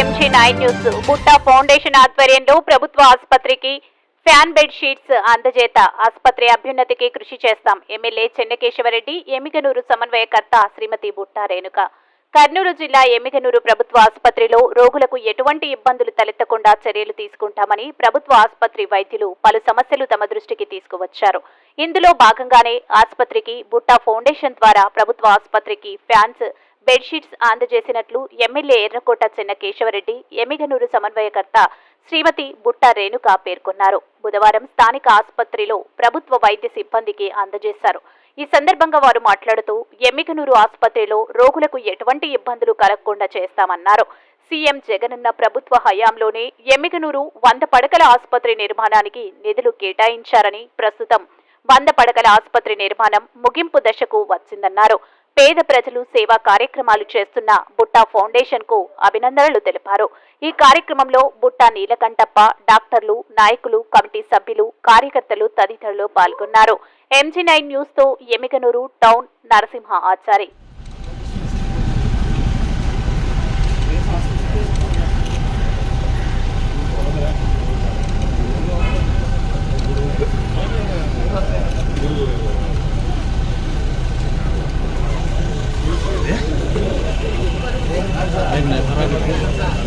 Nine news Butta foundation ఆధ్వర్యంలో ప్రభుత్వ ఆసుపత్రికి ఫ్యాన్ బెడ్ షీట్స్ అందజేత. ఆసుపత్రి అభ్యున్నతికి కృషి చేస్తాం. ఎమ్మెల్యే చెన్నకేశవరెడ్డి ఎమిగనూరు సమన్వయకర్త శ్రీమతి బుట్టా రేణుక. కర్నూలు జిల్లా ఎమిగనూరు ప్రభుత్వ ఆసుపత్రిలో రోగులకు ఎటువంటి ఇబ్బందులు తలెత్తకుండా చర్యలు తీసుకుంటామని ప్రభుత్వ ఆసుపత్రి వైద్యులు పలు సమస్యలు తమ దృష్టికి తీసుకువచ్చారు. ఇందులో భాగంగానే ఆసుపత్రికి బుట్టా ఫౌండేషన్ ద్వారా ప్రభుత్వ ఆసుపత్రికి ఫ్యాన్స్ బెడ్షీట్స్ అందజేసినట్లు ఎమ్మెల్యే ఎర్రకోట చెన్న కేశవరెడ్డి ఎమిగనూరు సమన్వయకర్త శ్రీమతి బుట్ట రేణుక పేర్కొన్నారు. బుధవారం స్థానిక ఆసుపత్రిలో ప్రభుత్వ వైద్య సిబ్బందికి అందజేశారు. ఈ సందర్భంగా వారు మాట్లాడుతూ ఎమ్మిగనూరు ఆసుపత్రిలో రోగులకు ఎటువంటి ఇబ్బందులు కలగకుండా చేస్తామన్నారు. సీఎం జగనన్న ప్రభుత్వ హయాంలోనే ఎమ్మిగనూరు వంద పడకల ఆసుపత్రి నిర్మాణానికి నిధులు కేటాయించారని ప్రస్తుతం వంద పడకల ఆసుపత్రి నిర్మాణం ముగింపు దశకు వచ్చిందన్నారు. పేద ప్రజలు సేవా కార్యక్రమాలు చేస్తున్న బుట్టా ఫౌండేషన్కు అభినందనలు తెలిపారు. ఈ కార్యక్రమంలో బుట్టా నీలకంఠప్ప డాక్టర్లు నాయకులు కమిటీ సభ్యులు కార్యకర్తలు తదితరులు పాల్గొన్నారు. ఎంజీ నైన్ న్యూస్తో ఎమిగనూరు టౌన్ నరసింహ ఆచారి.